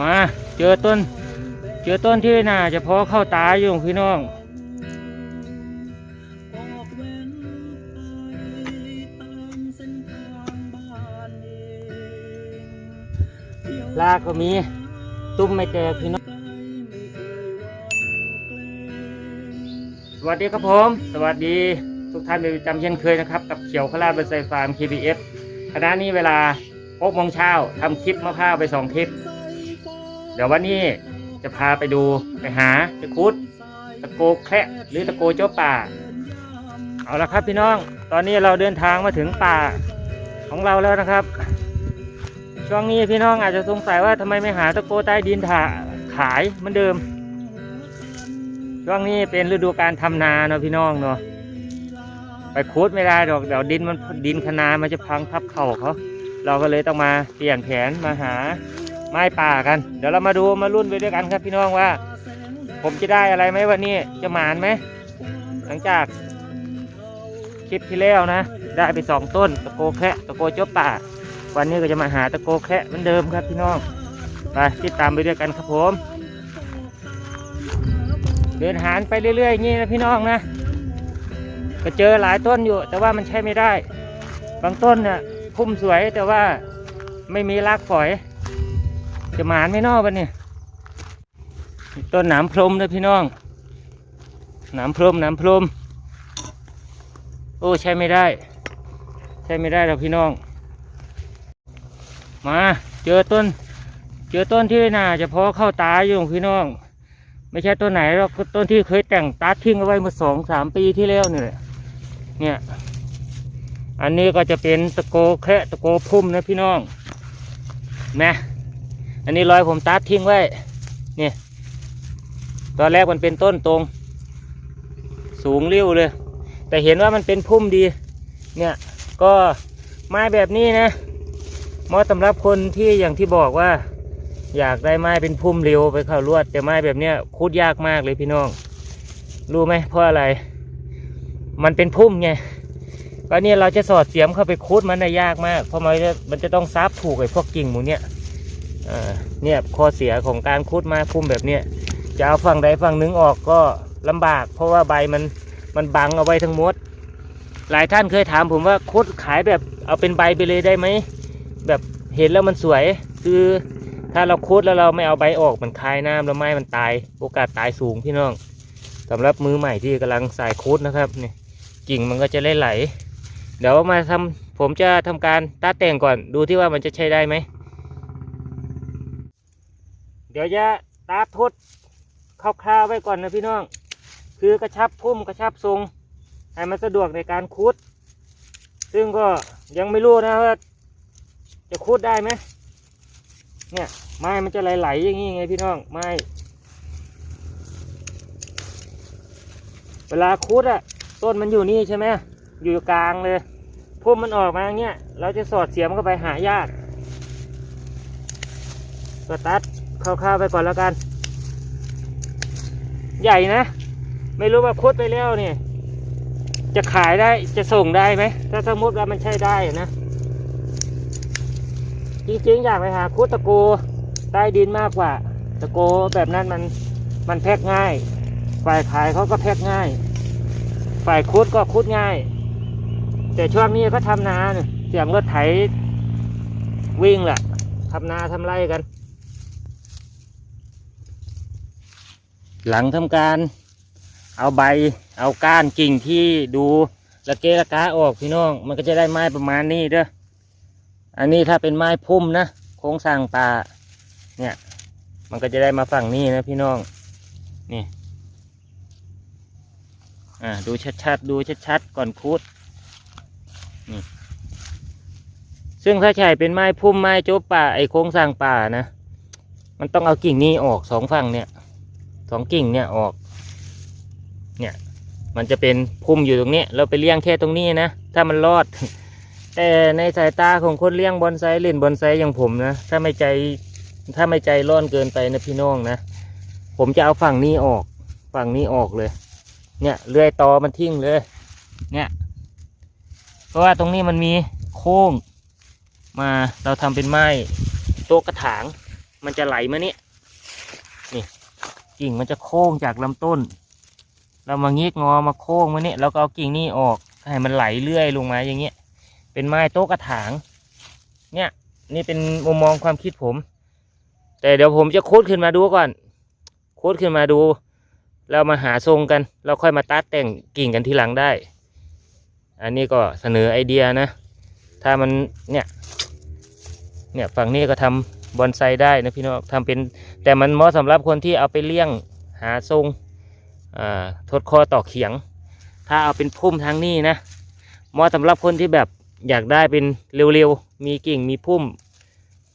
มาเจอต้น เจอต้นที่น่าจะพอเข้าตาอยู่พี่น้องลาก็มี ตุ้มไม่แตกพี่น้อง สวัสดีครับผม สวัสดี ทุกท่านเป็นประจำเช่นเคยนะครับ กับเขียวขลาดบนไซฟาร์ม KBF ขณะนี้เวลา 6โมงเช้าทำคลิปมะพร้าวไปสองคลิป เดี๋ยววันนี้จะพาไปดูไปหาตะคุดตะโกแคระหรือตะโกเจ้าป่า เอาละครับพี่น้อง ตอนนี้เราเดินทางมาถึงป่าของเราแล้วนะครับ ช่วงนี้พี่น้องอาจจะสงสัยว่าทำไมไม่หาตะโกใต้ดินถ่าขายเหมือนเดิม ช่วงนี้เป็นฤดูการทำนาเนาะพี่น้องเนาะไปคูดไม่ได้ดอกเดี๋ยวดินมันดินคนามันจะพังทับเข่าเขา เราก็เลยต้องมาเปลี่ยนแผนมาหาไม้ป่ากัน เดี๋ยวเรามาดูมารุ่นไปด้วยกันครับพี่น้องว่า ผมจะได้อะไรไหมวันนี้จะหมานไหมหลังจากคลิปที่แล้วนะ ได้ไปสองต้นตะโกแคะตะโกเจ้าป่า วันนี้ก็จะมาหาตะโกแคะเหมือนเดิมครับพี่น้องไปติดตามไปด้วยกันครับผม เดินหานไปเรื่อยๆอย่างนี้นะพี่น้องนะก็เจอหลายต้นอยู่ แต่ว่ามันใช้ไม่ได้ บางต้นเนี่ย พุ่มสวยแต่ว่าไม่มีรากฝอย จะหมานไม่นอกวันนี้ต้นหนามพรมนะพี่น้องหนามพรมหนามพรม โอ้ใช้ไม่ได้ ใช้ไม่ได้หรอกพี่น้อง มาเจอต้น เจอต้นที่น่าจะพอเข้าตาอยู่พี่น้อง ไม่ใช่ต้นไหนหรอกต้นที่เคยแต่งตัดทิ้งเอาไว้เมื่อสองสามปีที่แล้วนี่แหละเนี่ย อันนี้ก็จะเป็นตะโกแคะตะโกพุ่มนะพี่น้องนะอันนี้รอยผมตัดทิ้งไว้เนี่ยตอนแรกมันเป็นต้นตรง สูงเรี้ยวเลย แต่เห็นว่ามันเป็นพุ่มดี เนี่ยก็ไม้แบบนี้นะเหมาะสำหรับคนที่อย่างที่บอกว่า อยากได้ไม้เป็นพุ่มเร็วไปเข้าลวด แต่ไม้แบบเนี้ยคูดยากมากเลยพี่น้อง รู้ไหมเพราะอะไร มันเป็นพุ่มไง ก็เนี่ยเราจะสอดเสียมเข้าไปคูดมันได้ยากมาก เพราะมันจะมันจะต้องซับถูกไอ้พวกกิ่งหมูเนี่ยเนี่ยข้อเสียของการคูดม้พุ่มแบบเนี้ยจะเอาฝั่งใดฝั่งหนึ่งออกก็ลำบาก เพราะว่าใบมันมันบังเอาไว้ทั้งหมด หลายท่านเคยถามผมว่าคุดขายแบบเอาเป็นใบไปเลยได้ไหมแบบเห็นแล้วมันสวย คือถ้าเราคุดแล้วเราไม่เอาใบออกมันคายน้ำแล้วไม้มันตาย โอกาสตายสูงพี่น้องสำหรับมือใหม่ที่กำลังสายคุดนะครับเนี่ยกิ่งมันก็จะไหลไหล เดี๋ยวมาทำผมจะทำการตัดแต่งก่อนดูที่ว่ามันจะใช้ได้ไหม เดี๋ยวจะตัดทดคร่าวๆไว้ก่อนนะพี่น้อง คือกระชับพุ่มกระชับทรง ให้มันสะดวกในการคูดซึ่งก็ยังไม่รู้นะว่าจะคูดได้ไหมเนี่ยไม้มันจะไหลๆอย่างนี้ไงพี่น้องไม้เวลาคูดอะต้นมันอยู่นี่ใช่ไหม อยู่กลางเลยพุ่มมันออกมาอย่างเงี้ย เราจะสอดเสียมเข้าไปหายากก็ตัดคร่าวๆไปก่อนแล้วกัน ใหญ่นะ ไม่รู้ว่าคุดไปแล้วเนี่ย จะขายได้จะส่งได้ไหม ถ้าสมมติว่ามันใช่ได้นะจริงๆอยากไปหาคุดตะโกใต้ดินมากกว่า ตะโกแบบนั้นมันมันแพ็กง่าย ฝ่ายขายเขาก็แพ็กง่าย ฝ่ายคุดก็คุดง่าย แต่ช่วงนี้ก็ทำนาเนี่ยเสียงรถไถวิ่งแหละทำนาทำไรกัน หลังทำการ เอาใบเอาก้านกิ่งที่ดูละเกะละกาออกพี่น้อง มันก็จะได้ไม้ประมาณนี้เด้ออันนี้ถ้าเป็นไม้พุ่มนะโค้งสร้างป่าเนี่ย มันก็จะได้มาฝั่งนี้นะพี่น้องนี่อ่าดูชัดๆดูชัดๆก่อนพูด นี่ซึ่งถ้าใช่เป็นไม้พุ่มไม้โจ๊บป่าไอโค้งสร้างป่านะ มันต้องเอากิ่งนี้ออกสองฝั่งเนี่ยสองกิ่งเนี่ยออก เนี่ย มันจะเป็นพุ่มอยู่ตรงนี้ เราไปเลี้ยงแค่ตรงนี้นะ ถ้ามันรอด แต่ในสายตาของคนเลี้ยงบอนไซเล่นบอนไซอย่างผมนะ ถ้าไม่ใจถ้าไม่ใจร้อนเกินไปนะพี่น้องนะ ผมจะเอาฝั่งนี้ออก ฝั่งนี้ออกเลย เนี่ยเลื่อยตอมันทิ้งเลย เนี่ย เพราะว่าตรงนี้มันมีโค้งมาเราทำเป็นไม้โต๊ะกระถาง มันจะไหลมาเนี่นี่กิ่งมันจะโค้งจากลำต้น เรามางีกงอมาโค้งมาเนี่แล้วก็เอากิ่งนี่ออกให้มันไหลเรื่อยลงมาอย่างเงี้ยเป็นไม้โต๊ะกระถาง เนี่ยนี่เป็นมุมมองความคิดผม แต่เดี๋ยวผมจะโคุดขึ้นมาดูก่อน โคุดขึ้นมาดูแล้วมาหาทรงกัน เราค่อยมาตัดแต่งกิ่งกันทีหลังได้ อันนี้ก็เสนอไอเดียนะ ถ้ามันเนี่ยเนี่ยฝั่งนี้ก็ทำบอนไซได้นะพี่น้องทำเป็นแต่มันเหมาะสำหรับคนที่เอาไปเลี้ยงหาทรงอ่าทดคอต่อเขียง ถ้าเอาเป็นพุ่มทางนี้นะเหมาะสำหรับคนที่แบบอยากได้เป็นเร็วๆ มีกิ่งมีพุ่ม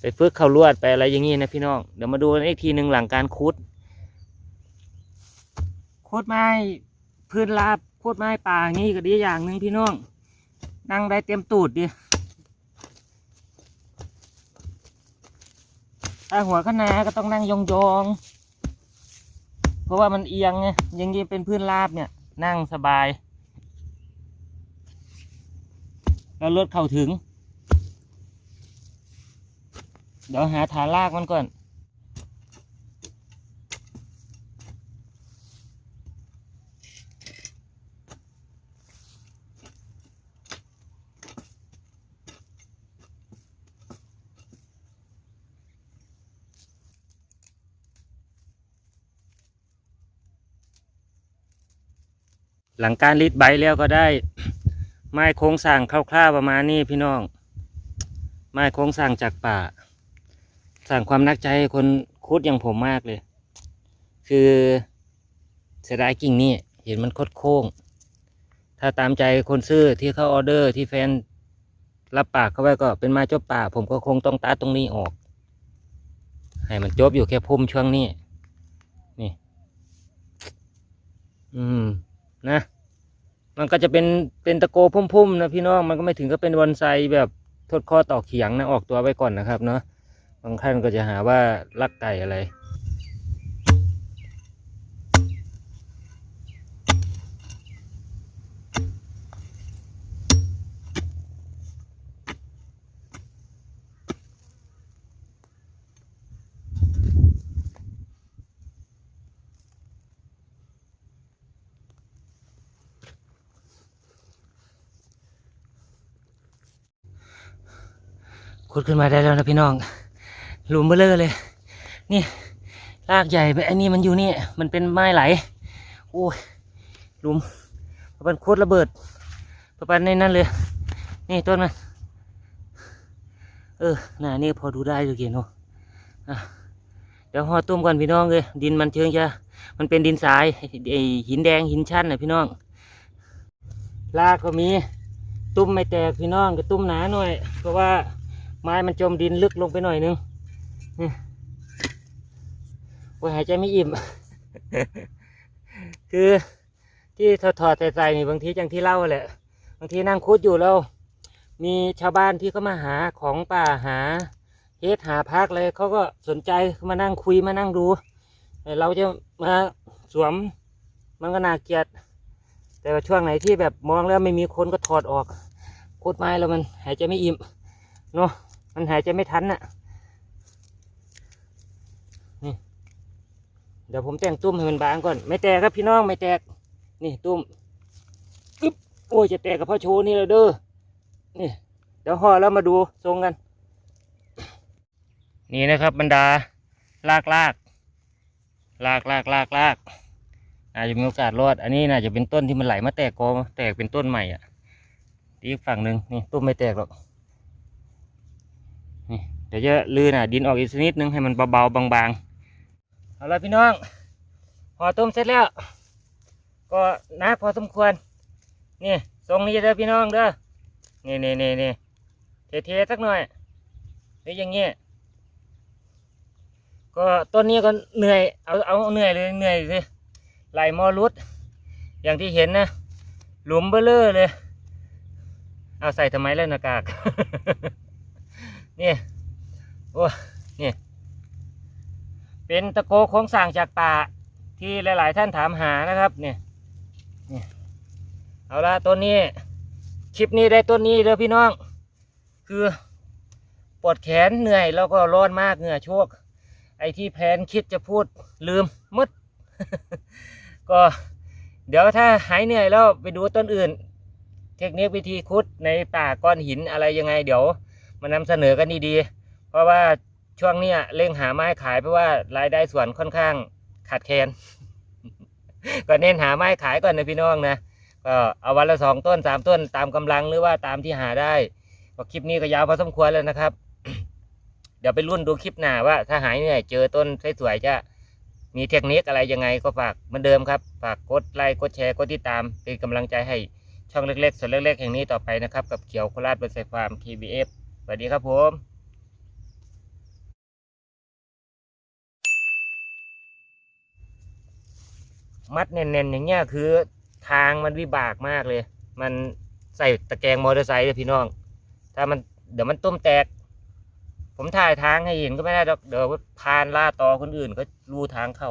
ไปฝึกเข้าลวดไปอะไรอย่างนี้นะพี่น้อง เดี๋ยวมาดูอีกทีหนึ่งหลังการคุด คุดไม้พื้นราบ คุดไม้ป่างนี้ก็ดีอย่างหนึ่งพี่น้อง นั่งได้เต็มตูดดิถ้าหัวขนาก็ต้องนั่งยองๆ เพราะว่ามันเอียงไงยังนี้เป็นพื้นราบเนี่ย นั่งสบาย แล้วรถเข้าถึง เดี๋ยวหาฐานลากมันก่อน หลังการรีดใบแล้วก็ได้ ไม้โค้งสั่งคร่าวๆประมาณนี้พี่น้อง ไม้โค้งสั่งจากป่าสั่งความนักใจให้คนคุดอย่างผมมากเลย คือเสียดายกิ่งนี่เห็นมันคดโค้ง ถ้าตามใจคนซื้อที่เขาออเดอร์ที่แฟนรับปากเขาไว้ก็เป็นไม้จบป่า ผมก็คงต้องตัดตรงนี้ออก ให้มันจบอยู่แค่พุ่มช่วงนี้นี่ อืม นะ มันก็จะเป็นเป็นตะโกพุ่มๆนะพี่น้องมันก็ไม่ถึงก็เป็นบอนไซแบบทดข้อต่อเขียงนะออกตัวไว้ก่อนนะครับเนาะบางท่านก็จะหาว่าลักไก่อะไร ขุดขึ้นมาได้แล้วนะพี่น้องหลุมเบลเลอร์เลย นี่รากใหญ่ไปอันนี้มันอยู่นี่ มันเป็นไม้ไหลโอ้ยหลุมมันโคตรระเบิดประมาณในนั้นเลย นี่ต้นมันเออหน้านี่พอดูได้อยู่เกียนเนาะอะเดี๋ยวห่อตุ้มก่อนพี่น้องเลยดินมันเชิงจะมันเป็นดินทรายไอหินแดงหินชั้นนะพี่น้องรากก็มี ตุ้มไม่แตกพี่น้องก็ตุ้มหนาหน่อย เพราะว่า ไม้มันจมดินลึกลงไปหน่อยนึงนี่โอ้ยหายใจไม่อิ่ม คือที่ถอดถอดๆใส่ๆนี่บางทีอย่างที่เล่าแหละ บางทีนั่งคุดอยู่แล้ว มีชาวบ้านที่เขามาหาของป่าหาเฮ็ดหาพักเลยเขาก็สนใจมานั่งคุยมานั่งดูเราจะมาสวมมันก็น่าเกลียด แต่ว่าช่วงไหนที่แบบมองแล้วไม่มีคนก็ถอดออกคุดไม้แล้วมันหายใจไม่อิ่มเนาะ มันหายใจไม่ทันน่ะ นี่ เดี๋ยวผมแต่งตุ้มให้มันบางก่อน ไม่แตกครับพี่น้องไม่แตก นี่ตุ้มอึ๊บโอ้ยจะแตกกับพ่อโชว์นี่เลยเด้อ นี่ เดี๋ยวห่อแล้วมาดูทรงกัน นี่นะครับ บรรดาลากลากลากลากลากลากอาจจะมีโอกาสรอด อันนี้น่าจะเป็นต้นที่มันไหลมาแตกกอแตกเป็นต้นใหม่อะอีกฝั่งหนึ่งนี่ตุ้มไม่แตกหรอก ดี๋ยวจะลื่นอะดินออกอีกสักนิดนึงให้มันเบาๆบางๆเอาละพี่น้องห่อต้มเสร็จแล้ว ก็นะพอสมควรนี่ทรงนี้เด้อพี่น้องเด้อนี่นี่นี่นี่เทๆสักหน่อยหรืออย่างเงี้ยก็ต้นนี้ก็เหนื่อยเอาเอาเหนื่อยเลยเหนื่อยเลยไหลมอรุดอย่างที่เห็นนะหลุมเบลเลอร์เลย เอาใส่ทำไมเล่นหน้ากากนี่ โอ้นี่ เป็นตะโกโค้งสั่งจากป่าที่หลาย ๆ ท่านถามหานะครับเนี่ยเอาละต้นนี้ คลิปนี้ได้ต้นนี้เด้อพี่น้อง คือปวดแขนเหนื่อยแล้วก็ร้อนมากเหงื่อโชกอ้ที่แพนคิดจะพูดลืมหมดก็เดี๋ยวถ้าหายเหนื่อยแล้วไปดูต้นอื่น เทคนิควิธีคุดในป่าก้อนหินอะไรยังไง เดี๋ยว มานำเสนอกันดีๆ เพราะว่าช่วงเนี้ยเร่งหาไม้ขายเพราะว่ารายได้ส่วนค่อนข้างขาดแคลนก็เน้นหาไม้ขายก่อนนะพี่น้องนะก็เอาวันละสองต้นสามต้นตามกำลังหรือว่าตามที่หาได้ก็คลิปนี้ก็ยาวพอสมควรแล้วนะครับ เดี๋ยวไปรุ่นดูคลิปหน้าว่า ถ้าหายเหนื่อยเจอต้นสวยๆจะมีเทคนิคอะไรยังไงก็ฝากเหมือนเดิมครับ ฝากกดไลค์กดแชร์กดติดตามเป็นกำลังใจให้ช่องเล็กๆส่วนเล็กๆแห่งนี้ต่อไปนะครับ กับเขียวโคราชบนไซฟาร์ม KBF สวัสดีครับผม มัดแน่นๆอย่างเงี้ยคือ ทางมันวิบากมากเลย มันใส่ตะแกรงมอเตอร์ไซค์เลยพี่น้อง ถ้ามันเดี๋ยวมันต้มแตก ผมถ่ายทางให้เห็นก็ไม่ได้ดอกเดี๋ยวพานล่าต่อคนอื่นก็รู้ทางเข้า